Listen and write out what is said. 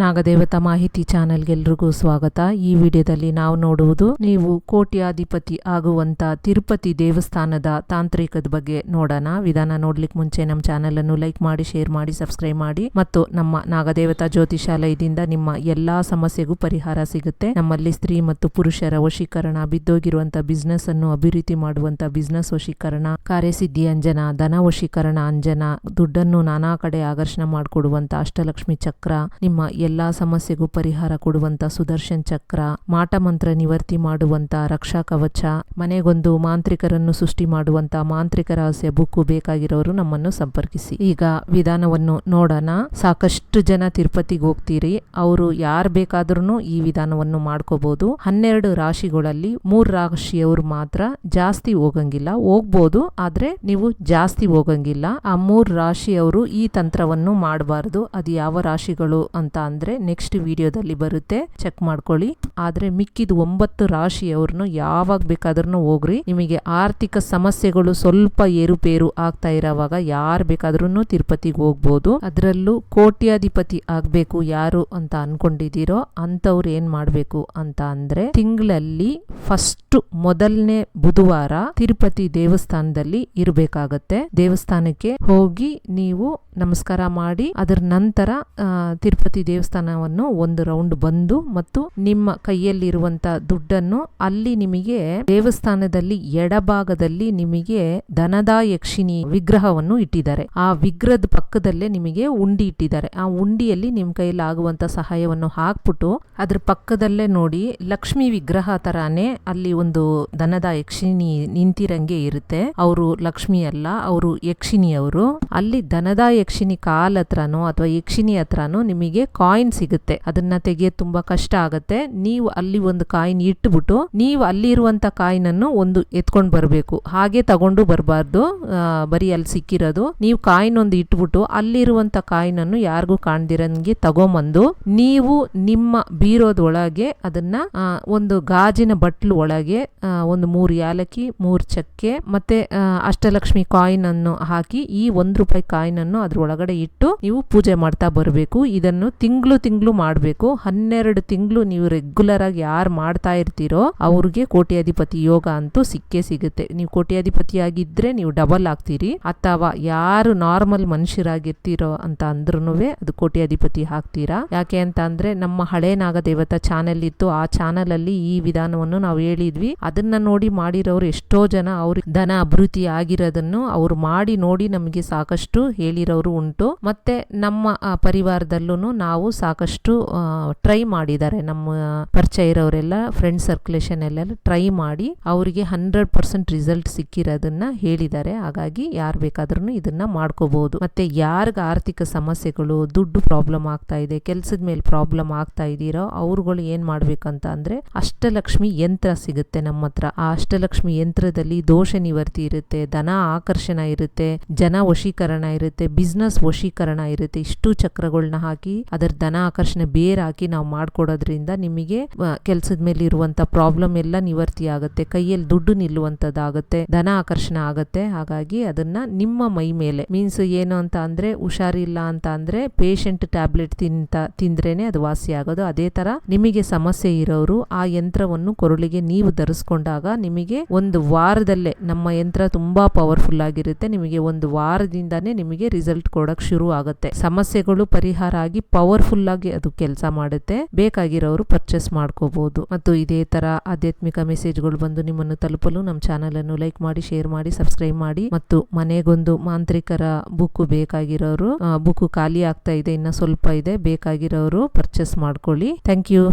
ನಾಗದೇವತಾ ಮಾಹಿತಿ ಚಾನೆಲ್ಗೆಲ್ರಿಗೂ ಸ್ವಾಗತ. ಈ ವಿಡಿಯೋದಲ್ಲಿ ನಾವು ನೋಡುವುದು ನೀವು ಕೋಟ್ಯಾಧಿಪತಿ ಆಗುವಂತ ತಿರುಪತಿ ದೇವಸ್ಥಾನದ ತಾಂತ್ರಿಕದ ಬಗ್ಗೆ ನೋಡೋಣ. ವಿಧಾನ ನೋಡ್ಲಿಕ್ಕೆ ಮುಂಚೆ ನಮ್ಮ ಚಾನೆಲ್ ಅನ್ನು ಲೈಕ್ ಮಾಡಿ, ಶೇರ್ ಮಾಡಿ, ಸಬ್ಸ್ಕ್ರೈಬ್ ಮಾಡಿ ಮತ್ತು ನಮ್ಮ ನಾಗದೇವತಾ ಜ್ಯೋತಿಷಾಲಯದಿಂದ ನಿಮ್ಮ ಎಲ್ಲಾ ಸಮಸ್ಯೆಗೂ ಪರಿಹಾರ ಸಿಗುತ್ತೆ. ನಮ್ಮಲ್ಲಿ ಸ್ತ್ರೀ ಮತ್ತು ಪುರುಷರ ವಶೀಕರಣ ಬಿದ್ದೋಗಿರುವಂತಹ ಬಿಸ್ನೆಸ್ ಅನ್ನು ಅಭಿವೃದ್ಧಿ ಮಾಡುವಂತ ಬಿಸ್ನೆಸ್ ವಶೀಕರಣ, ಕಾರ್ಯಸಿದ್ಧಿ ಅಂಜನ, ಧನ ವಶೀಕರಣ ಅಂಜನ, ದುಡ್ಡನ್ನು ನಾನಾ ಕಡೆ ಆಕರ್ಷಣೆ ಮಾಡಿಕೊಡುವಂತ ಅಷ್ಟಲಕ್ಷ್ಮಿ ಚಕ್ರ, ನಿಮ್ಮ ಎಲ್ಲಾ ಸಮಸ್ಯೆಗೂ ಪರಿಹಾರ ಕೊಡುವಂತ ಸುದರ್ಶನ್ ಚಕ್ರ ಮಾಟ ಮಂತ್ರ ನಿವರ್ತಿ ಮಾಡುವಂತ ರಕ್ಷಾ ಕವಚ, ಮನೆಗೊಂದು ಮಾಂತ್ರಿಕರನ್ನು ಸೃಷ್ಟಿ ಮಾಡುವಂತ ಮಾಂತ್ರಿಕ ರಹಸ್ಯ ಬುಕ್ಕು ಬೇಕಾಗಿರೋರು ನಮ್ಮನ್ನು ಸಂಪರ್ಕಿಸಿ. ಈಗ ವಿಧಾನವನ್ನು ನೋಡೋಣ. ಸಾಕಷ್ಟು ಜನ ತಿರುಪತಿಗೆ ಹೋಗ್ತೀರಿ. ಅವರು ಯಾರು ಬೇಕಾದ್ರೂ ಈ ವಿಧಾನವನ್ನು ಮಾಡ್ಕೋಬಹುದು ಹನ್ನೆರಡು ರಾಶಿಗಳಲ್ಲಿ ಮೂರು ರಾಶಿಯವರು ಮಾತ್ರ ಜಾಸ್ತಿ ಹೋಗಂಗಿಲ್ಲ. ಹೋಗ್ಬೋದು, ಆದ್ರೆ ನೀವು ಜಾಸ್ತಿ ಹೋಗಂಗಿಲ್ಲ. ಆ ಮೂರು ರಾಶಿಯವರು ಈ ತಂತ್ರವನ್ನು ಮಾಡಬಾರದು. ಅದು ಯಾವ ರಾಶಿಗಳು ಅಂತ ಅಂದ್ರೆ ನೆಕ್ಸ್ಟ್ ವಿಡಿಯೋದಲ್ಲಿ ಬರುತ್ತೆ. ಚೆಕ್ ಮಾಡ್ಕೊಳ್ಳಿ. ಆದ್ರೆ ಮಿಕ್ಕಿದ ಒಂಬತ್ತು ರಾಶಿಯವ್ರನ್ನು ಯಾವಾಗ ಬೇಕಾದ್ರೂ ಹೋಗ್ರಿ. ನಿಮಗೆ ಆರ್ಥಿಕ ಸಮಸ್ಯೆಗಳು ಸ್ವಲ್ಪ ಏರುಪೇರು ಆಗ್ತಾ ಇರೋವಾಗ ಯಾರು ಬೇಕಾದ್ರೂ ತಿರುಪತಿಗೆ ಹೋಗ್ಬೋದು. ಅದರಲ್ಲೂ ಕೋಟ್ಯಾಧಿಪತಿ ಆಗ್ಬೇಕು ಯಾರು ಅಂತ ಅನ್ಕೊಂಡಿದ್ದೀರೋ ಅಂತವ್ರು ಏನ್ ಮಾಡ್ಬೇಕು ಅಂತ ಅಂದ್ರೆ ತಿಂಗಳಲ್ಲಿ ಫಸ್ಟ್ ಮೊದಲನೇ ಬುಧವಾರ ತಿರುಪತಿ ದೇವಸ್ಥಾನದಲ್ಲಿ ಇರಬೇಕಾಗತ್ತೆ. ದೇವಸ್ಥಾನಕ್ಕೆ ಹೋಗಿ ನೀವು ನಮಸ್ಕಾರ ಮಾಡಿ, ಅದರ ನಂತರ ತಿರುಪತಿ ತಿರುಪತಿ ದೇವಸ್ಥಾನವನ್ನು ಒಂದು ರೌಂಡ್ ಬಂದು ಮತ್ತು ನಿಮ್ಮ ಕೈಯಲ್ಲಿರುವಂತ ದುಡ್ಡನ್ನು ಅಲ್ಲಿ ನಿಮಗೆ ದೇವಸ್ಥಾನದಲ್ಲಿ ಎಡಭಾಗದಲ್ಲಿ ನಿಮಗೆ ದನದ ಯಕ್ಷಿಣಿ ವಿಗ್ರಹವನ್ನು ಇಟ್ಟಿದ್ದಾರೆ. ಆ ವಿಗ್ರಹದ ಪಕ್ಕದಲ್ಲೇ ನಿಮಗೆ ಉಂಡಿ ಇಟ್ಟಿದ್ದಾರೆ. ಆ ಉಂಡಿಯಲ್ಲಿ ನಿಮ್ ಕೈಯಲ್ಲಿ ಆಗುವಂತ ಸಹಾಯವನ್ನು ಹಾಕ್ಬಿಟ್ಟು ಅದ್ರ ಪಕ್ಕದಲ್ಲೇ ನೋಡಿ ಲಕ್ಷ್ಮಿ ವಿಗ್ರಹ ತರಾನೇ ಅಲ್ಲಿ ಒಂದು ದನದ ಯಕ್ಷಿಣಿ ನಿಂತಿರಂಗೆ ಇರುತ್ತೆ. ಅವರು ಲಕ್ಷ್ಮಿ ಅಲ್ಲ, ಅವರು ಯಕ್ಷಿಣಿಯವರು. ಅಲ್ಲಿ ದನದ ಯಕ್ಷಿಣಿ ಕಾಲ್ ಹತ್ರನೋ ಅಥವಾ ಯಕ್ಷಿಣಿ ಹತ್ರನೋ ನಿಮಗೆ ಕಾಯಿನ್ ಸಿಗುತ್ತೆ. ಅದನ್ನ ತೆಗೆಯೋದು ತುಂಬಾ ಕಷ್ಟ ಆಗುತ್ತೆ. ನೀವು ಅಲ್ಲಿ ಒಂದು ಕಾಯಿನ್ ಇಟ್ಟುಬಿಟ್ಟು ನೀವು ಅಲ್ಲಿರುವಂತ ಕಾಯಿನ್ ಅನ್ನು ಒಂದು ಎತ್ಕೊಂಡು ಬರಬೇಕು. ಹಾಗೆ ತಗೊಂಡು ಬರಬಾರ್ದು. ಬರೀ ಅಲ್ಲಿ ಸಿಕ್ಕಿರೋದು. ನೀವು ಕಾಯಿನ್ ಒಂದು ಇಟ್ಬಿಟ್ಟು ಅಲ್ಲಿರುವಂತ ಕಾಯಿನ್ ಅನ್ನು ಯಾರಿಗೂ ಕಾಣ್ದಿರಂಗೆ ತಗೊಂಬಂದು ನೀವು ನಿಮ್ಮ ಬೀರೋದೊಳಗೆ ಅದನ್ನ ಒಂದು ಗಾಜಿನ ಬಟ್ಲು ಒಳಗೆ ಒಂದು ಮೂರು ಯಾಲಕ್ಕಿ, ಮೂರು ಚಕ್ಕೆ ಮತ್ತೆ ಅಷ್ಟಲಕ್ಷ್ಮಿ ಕಾಯಿನ್ ಅನ್ನು ಹಾಕಿ ಈ ಒಂದು ರೂಪಾಯಿ ಕಾಯಿನ್ ಅನ್ನು ಅದ್ರ ಒಳಗಡೆ ಇಟ್ಟು ನೀವು ಪೂಜೆ ಮಾಡ್ತಾ ಬರಬೇಕು. ಇದನ್ನು ತಿಂಗಳು ತಿಂಗಳು ತಿಂಗಳು ಮಾಡಬೇಕು. ಹನ್ನೆರಡು ತಿಂಗಳು ನೀವು ರೆಗ್ಯುಲರ್ ಆಗಿ ಯಾರು ಮಾಡ್ತಾ ಇರ್ತೀರೋ ಅವ್ರಿಗೆ ಕೋಟ್ಯಾಧಿಪತಿ ಯೋಗ ಅಂತೂ ಸಿಕ್ಕೇ ಸಿಗುತ್ತೆ. ನೀವು ಕೋಟ್ಯಾಧಿಪತಿ ಆಗಿದ್ರೆ ನೀವು ಡಬಲ್ ಆಗ್ತೀರಿ. ಅಥವಾ ಯಾರು ನಾರ್ಮಲ್ ಮನುಷ್ಯರಾಗಿರ್ತೀರೋ ಅಂತ ಅಂದ್ರೂ ಅದು ಕೋಟ್ಯಾಧಿಪತಿ ಹಾಕ್ತೀರಾ ಯಾಕೆ ಅಂತ ಅಂದ್ರೆ ನಮ್ಮ ಹಳೆ ನಾಗದೇವತಾ ಚಾನೆಲ್ ಇತ್ತು. ಆ ಚಾನೆಲ್ ಅಲ್ಲಿ ಈ ವಿಧಾನವನ್ನು ನಾವು ಹೇಳಿದ್ವಿ. ಅದನ್ನ ನೋಡಿ ಮಾಡಿರೋರು ಎಷ್ಟೋ ಜನ ಅವ್ರ ಧನ ಅಭಿವೃದ್ಧಿ ಆಗಿರೋದನ್ನು ಅವ್ರು ಮಾಡಿ ನೋಡಿ ನಮಗೆ ಸಾಕಷ್ಟು ಹೇಳಿರೋರು ಉಂಟು. ಮತ್ತೆ ನಮ್ಮ ಪರಿವಾರದಲ್ಲೂ ನಾವು ಸಾಕಷ್ಟು ಟ್ರೈ ಮಾಡಿದ್ದಾರೆ. ನಮ್ಮ ಪರಿಚಯ ಇರೋರೆಲ್ಲ ಫ್ರೆಂಡ್ ಸರ್ಕ್ಯುಲೇಷನ್ ಎಲ್ಲ ಟ್ರೈ ಮಾಡಿ ಅವರಿಗೆ ಹಂಡ್ರೆಡ್ ಪರ್ಸೆಂಟ್ ರಿಸಲ್ಟ್ ಸಿಕ್ಕಿರೋದನ್ನ ಹೇಳಿದ್ದಾರೆ. ಹಾಗಾಗಿ ಯಾರು ಬೇಕಾದ್ರೂ ಇದನ್ನ ಮಾಡ್ಕೋಬಹುದು ಮತ್ತೆ ಯಾರಿಗ ಆರ್ಥಿಕ ಸಮಸ್ಯೆಗಳು, ದುಡ್ಡು ಪ್ರಾಬ್ಲಮ್ ಆಗ್ತಾ ಇದೆ, ಕೆಲಸದ ಮೇಲೆ ಪ್ರಾಬ್ಲಮ್ ಆಗ್ತಾ ಇದೀರೋ ಅವ್ರುಗಳು ಏನ್ ಮಾಡ್ಬೇಕಂತ ಅಂದ್ರೆ ಅಷ್ಟಲಕ್ಷ್ಮಿ ಯಂತ್ರ ಸಿಗುತ್ತೆ ನಮ್ಮ ಹತ್ರ. ಆ ಅಷ್ಟಲಕ್ಷ್ಮಿ ಯಂತ್ರದಲ್ಲಿ ದೋಷ ನಿವರ್ತಿ ಇರುತ್ತೆ ಧನ ಆಕರ್ಷಣ ಇರುತ್ತೆ, ಜನ ವಶೀಕರಣ ಇರುತ್ತೆ ಬಿಸ್ನೆಸ್ ವಶೀಕರಣ ಇರುತ್ತೆ. ಇಷ್ಟು ಚಕ್ರಗಳನ್ನ ಹಾಕಿ ಅದರ ಧನ ಆಕರ್ಷಣೆ ಬೇರ್ ಹಾಕಿ ನಾವು ಮಾಡ್ಕೊಡೋದ್ರಿಂದ ನಿಮಗೆ ಕೆಲಸದ ಮೇಲೆ ಇರುವಂತ ಪ್ರಾಬ್ಲಮ್ ಎಲ್ಲ ನಿವರ್ತಿ ಆಗುತ್ತೆ. ಕೈಯಲ್ಲಿ ದುಡ್ಡು ನಿಲ್ಲುವಂತದ್ದಾಗುತ್ತೆ. ಧನ ಆಕರ್ಷಣೆ ಆಗುತ್ತೆ. ಹಾಗಾಗಿ ಅದನ್ನ ನಿಮ್ಮ ಮೈ ಮೇಲೆ. ಮೀನ್ಸ್ ಏನು ಅಂತ ಅಂದ್ರೆ ಹುಷಾರಿಲ್ಲ ಅಂತ ಅಂದ್ರೆ ಪೇಷಂಟ್ ಟ್ಯಾಬ್ಲೆಟ್ ತಿಂತ, ತಿಂದ್ರೇನೆ ಅದು ವಾಸಿ ಆಗೋದು. ಅದೇ ತರ ನಿಮಗೆ ಸಮಸ್ಯೆ ಇರೋರು ಆ ಯಂತ್ರವನ್ನು ಕೊರಳಿಗೆ ನೀವು ಧರಿಸ್ಕೊಂಡಾಗ ನಿಮಗೆ ಒಂದು ವಾರದಲ್ಲೇ, ನಮ್ಮ ಯಂತ್ರ ತುಂಬಾ ಪವರ್ಫುಲ್ ಆಗಿರುತ್ತೆ. ನಿಮಗೆ ಒಂದು ವಾರದಿಂದಾನೇ ನಿಮಗೆ ರಿಸಲ್ಟ್ ಕೊಡಕ್ ಶುರು ಆಗುತ್ತೆ. ಸಮಸ್ಯೆಗಳು ಪರಿಹಾರ ಆಗಿ ಪವರ್ಫುಲ್ ಆಗಿ ಅದು ಕೆಲಸ ಮಾಡುತ್ತೆ. ಬೇಕಾಗಿರೋರು ಪರ್ಚೇಸ್ ಮಾಡ್ಕೋಬಹುದು ಮತ್ತು ಇದೇ ತರ ಆಧ್ಯಾತ್ಮಿಕ ಮೆಸೇಜ್ಗಳು ಬಂದು ನಿಮ್ಮನ್ನು ತಲುಪಲು ನಮ್ಮ ಚಾನಲ್ ಅನ್ನು ಲೈಕ್ ಮಾಡಿ ಶೇರ್ ಮಾಡಿ ಸಬ್ಸ್ಕ್ರೈಬ್ ಮಾಡಿ. ಮತ್ತು ಮನೆಗೊಂದು ಮಾಂತ್ರಿಕರ ಬುಕ್ ಬೇಕಾಗಿರೋರು ಬುಕ್ ಖಾಲಿ ಆಗ್ತಾ ಇದೆ, ಇನ್ನ ಸ್ವಲ್ಪ ಇದೆ, ಬೇಕಾಗಿರೋರು ಪರ್ಚೇಸ್ ಮಾಡ್ಕೊಳ್ಳಿ. Thank you